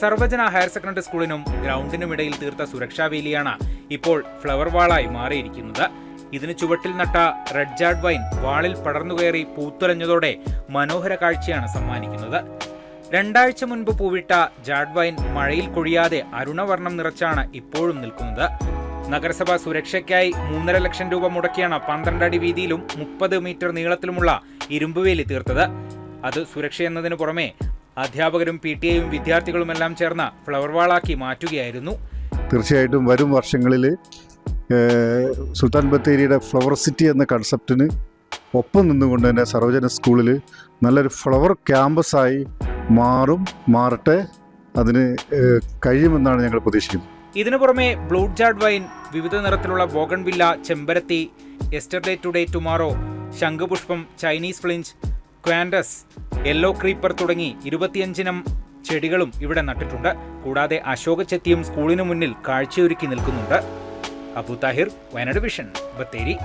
സർവജന higher secondary സ്കൂളിനും ഗ്രൗണ്ടിനുമിടയിൽ തീർത്ത സുരക്ഷാ വേലിയാണ് ഇപ്പോൾ ഫ്ലവർ വാളായി മാറിയിരിക്കുന്നത്. ഇതിന് ചുവട്ടിൽ നട്ട റെഡ് ജാഡ് വൈൻ വാളിൽ പടർന്നുകയറി പൂത്തുലഞ്ഞതോടെ മനോഹര കാഴ്ചയാണ് സമ്മാനിക്കുന്നത്. രണ്ടാഴ്ച മുൻപ് പൂവിട്ട ജാഡ് വൈൻ മഴയിൽ കൊഴിയാതെ അരുണവർണം നിറച്ചാണ് ഇപ്പോഴും നിൽക്കുന്നത്. നഗരസഭ സുരക്ഷയ്ക്കായി മൂന്നര ലക്ഷം രൂപ മുടക്കിയാണ് പന്ത്രണ്ട് അടി വീതിയിലും മുപ്പത് മീറ്റർ നീളത്തിലുമുള്ള ഇരുമ്പുവേലി തീർത്തത്. അത് സുരക്ഷയെന്നതിനു പുറമെ അധ്യാപകരും പി ടി എയും വിദ്യാർത്ഥികളുമെല്ലാം ചേർന്ന ഫ്ലവർ വാളാക്കി മാറ്റുകയായിരുന്നു. തീർച്ചയായിട്ടും വരും വർഷങ്ങളിൽ സുൽത്താൻ ബത്തേരിയുടെ ഫ്ലവർ സിറ്റി എന്ന കൺസെപ്റ്റിന് ഒപ്പം നിന്നുകൊണ്ട് തന്നെ സർവജന സ്കൂളിൽ നല്ലൊരു ഫ്ലവർ ക്യാമ്പസായി മാറും മാറട്ടെ അതിന് കഴിയുമെന്നാണ് ഞങ്ങൾ പ്രതീക്ഷിക്കുന്നത്. ഇതിനു പുറമെ ബ്ലൂഡ് ജാഡ് വൈൻ വിവിധ നിറത്തിലുള്ള ബോഗൺവില്ല ചെമ്പരത്തി എസ്റ്റർഡേ ടുഡേ ടുമാറോ ശംഖുപുഷ്പം ചൈനീസ് ഫ്ലിഞ്ച് ക്വാൻഡസ് യെല്ലോ ക്രീപ്പർ തുടങ്ങി ഇരുപത്തിയഞ്ചിനം ചെടികളും ഇവിടെ നട്ടിട്ടുണ്ട്. കൂടാതെ അശോക ചെത്തിയും സ്കൂളിനു മുന്നിൽ കാഴ്ചയൊരുക്കി നിൽക്കുന്നുണ്ട്. അബു താഹിർ വയനാട് വിഷൻ ബത്തേരി.